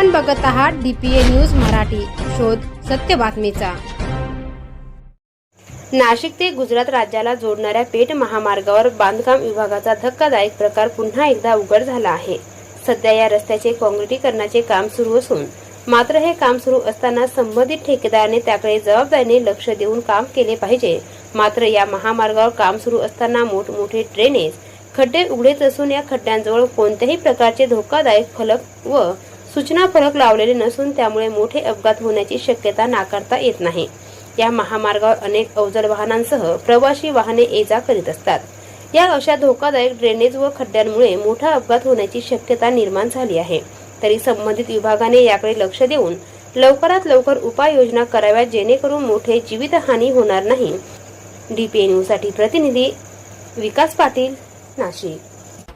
आपण बघत आहात डीपीए न्यूज मराठी. शोध सत्य बातमीचा. नाशिक ते गुजरात राज्याला जोडणाऱ्या पेठ महामार्गावर बांधकाम विभागाचा धक्कादायक प्रकार पुन्हा एकदा उघड झाला आहे. सध्या या रस्त्याचे काँक्रिटीकरणाचे काम सुरू असून मात्र हे काम सुरू असताना संबंधित ठेकेदाराने त्याकडे जबाबदारीने लक्ष देऊन काम केले पाहिजे. मात्र या महामार्गावर काम सुरू असताना मोठमोठे ड्रेनेज खड्डे उघडेच असून या खड्ड्यांजवळ कोणत्याही प्रकारचे धोकादायक फलक व सूचना फलक लावलेले नसून त्यामुळे मोठे अपघात होण्याची शक्यता नाकारता येत नाही. या महामार्गावर अनेक अवजड वाहनांसह प्रवासी वाहने ये जा करीत असतात. या अशा धोकादायक ड्रेनेज व खड्ड्यांमुळे मोठा अपघात होण्याची शक्यता निर्माण झाली आहे. तरी संबंधित विभागाने याकडे लक्ष देऊन लवकरात लवकर उपाययोजना कराव्यात जेणेकरून मोठे जीवितहानी होणार नाही. डीपीए न्यूजसाठी प्रतिनिधी विकास पाटील नाशिक.